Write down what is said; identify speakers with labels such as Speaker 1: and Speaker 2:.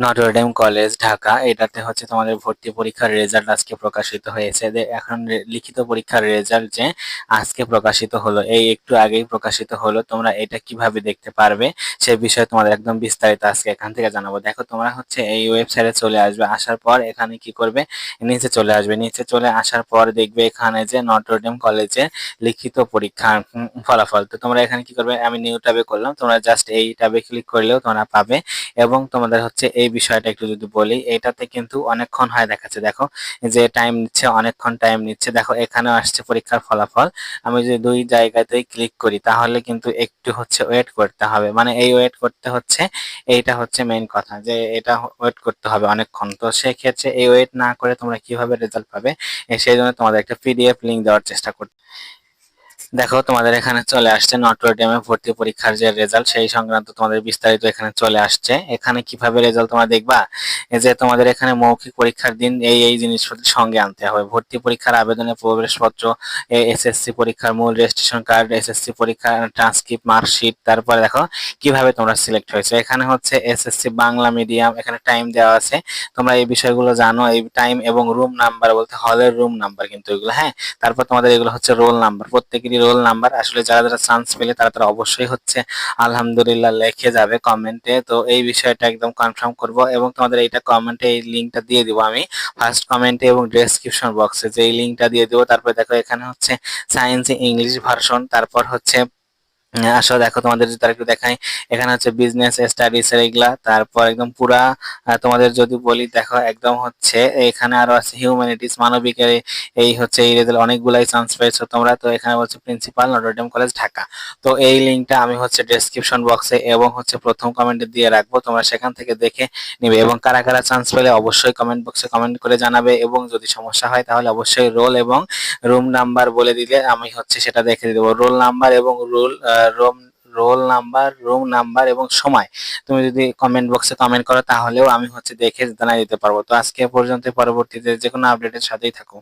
Speaker 1: Notre Dame college Dhaka এটাতে হচ্ছে তোমাদের ভর্তি পরীক্ষার রেজাল্ট আজকে প্রকাশিত হয়েছে। এখন লিখিত পরীক্ষার রেজাল্ট যে আজকে প্রকাশিত হলো, এই একটু আগেই প্রকাশিত হলো, তোমরা এটা কীভাবে দেখতে পারবে সে বিষয়ে তোমাদের একদম বিস্তারিত আজকে এখান থেকে জানাব। দেখো, তোমরা হচ্ছে এই ওয়েবসাইটে চলে আসবে, আসার পর এখানে কি করবে? নিচে চলে আসবে। নিচে চলে আসার পর দেখবে এখানে যে নটরডেম কলেজে লিখিত পরীক্ষার ফলাফল। তো তোমরা এখানে কি করবে? আমি নিউ ট্যাবে করলাম, তোমরা জাস্ট এই ট্যাবে ক্লিক করলেও তোমরা পাবে এবং তোমাদের হচ্ছে এই বিষয়টা একটু যদি বলি, এটাতে কিন্তু অনেকক্ষণ হয় দেখাচ্ছে। দেখো, যে টাইম নিচ্ছে, অনেকক্ষণ টাইম নিচ্ছে। দেখো এখানে আসছে পরীক্ষার ফলাফল। আমি যদি দুই জায়গাতেই ক্লিক করি, তাহলে কিন্তু একটু হচ্ছে ওয়েট করতে হবে। মানে এই ওয়েট করতে হচ্ছে, এইটা হচ্ছে মেইন কথা, যে এটা ওয়েট করতে হবে অনেকক্ষণ। তো সেক্ষেত্রে এই ওয়েট না করে তোমরা কীভাবে রেজাল্ট পাবে? সেই জন্য তোমাদের একটা পিডিএফ লিঙ্ক দেওয়ার চেষ্টা করতে দেখো, তোমাদের এখানে চলে আসছে নটরডেমে ভর্তি পরীক্ষার যে রেজাল্ট সেই সংক্রান্ত তোমাদের বিস্তারিত এখানে চলে আসছে। এখানে কীভাবে রেজাল্ট তোমরা দেখবা? এই যে তোমাদের এখানে মৌখিক পরীক্ষার দিন, এই এই জিনিসপত্র সঙ্গে আনতে হবে। ভর্তি পরীক্ষার আবেদনের প্রবেশপত্র এসএসসি পরীক্ষার মূল রেজিস্ট্রেশন কার্ড এসএসসি পরীক্ষার ট্রান্সক্রিপ্ট মার্কশিট তারপরে দেখো কীভাবে তোমরা সিলেক্ট হয়েছে। এখানে হচ্ছে এসএসসি বাংলা মিডিয়াম এখানে টাইম দেওয়া আছে। তোমরা এই বিষয়গুলো জানো, এই টাইম এবং রুম নাম্বার বলতে হলের রুম নাম্বার কিন্তু এগুলো হ্যাঁ? তারপর তোমাদের এগুলো হচ্ছে রোল নাম্বার প্রত্যেকেরই রোল নাম্বার। আসলে যারা যারা চান্স পেলে তারা তারা অবশ্যই হচ্ছে আলহামদুলিল্লাহ লেখে যাবে কমেন্টে তো এই বিষয়টা একদম কনফার্ম করব এবং তোমাদের এইটা কমেন্টে এই লিঙ্কটা দিয়ে দিব আমি। ফার্স্ট কমেন্টে এবং ডেসক্রিপশন বক্সে যে এই লিঙ্কটা দিয়ে দেবো, তারপর দেখো এখানে হচ্ছে সায়েন্স ইংলিশ ভার্সন তারপর হচ্ছে আসো দেখো তোমাদের যদি একটু দেখাই। এখানে হচ্ছে বিজনেস স্টাডিজ এর এগুলা। তারপর একদম পুরা তোমাদের যদি বলি, দেখো একদম হচ্ছে এখানে আরও আছে হিউম্যানিটিস মানবিকের এই হচ্ছে এই রেজাল্ট অনেকগুলাই চান্স পেয়েছ তোমরা। তো এখানে বলছে প্রিন্সিপাল নটরডেম কলেজ ঢাকা। তো এই লিঙ্কটা আমি হচ্ছে ডেসক্রিপশন বক্সে এবং হচ্ছে প্রথম কমেন্টে দিয়ে রাখব। তোমরা সেখান থেকে দেখে নিবে এবং কারা কারা চান্স পেলে অবশ্যই কমেন্ট বক্সে কমেন্ট করে জানাবে এবং যদি সমস্যা হয় তাহলে অবশ্যই রোল এবং রুম নাম্বার বলে দিলে আমি হচ্ছে সেটা দেখে দেবো। রোল নাম্বার এবং roll room, roll number, room number এবং সময়। তুমি যদি কমেন্ট বক্সে কমেন্ট করো, তাহলেও আমি হচ্ছে দেখে জানাই দিতে পারব। তো আজকে পর্যন্ত পরবর্তীতে যে কোনো আপডেটের সাথেই থাকো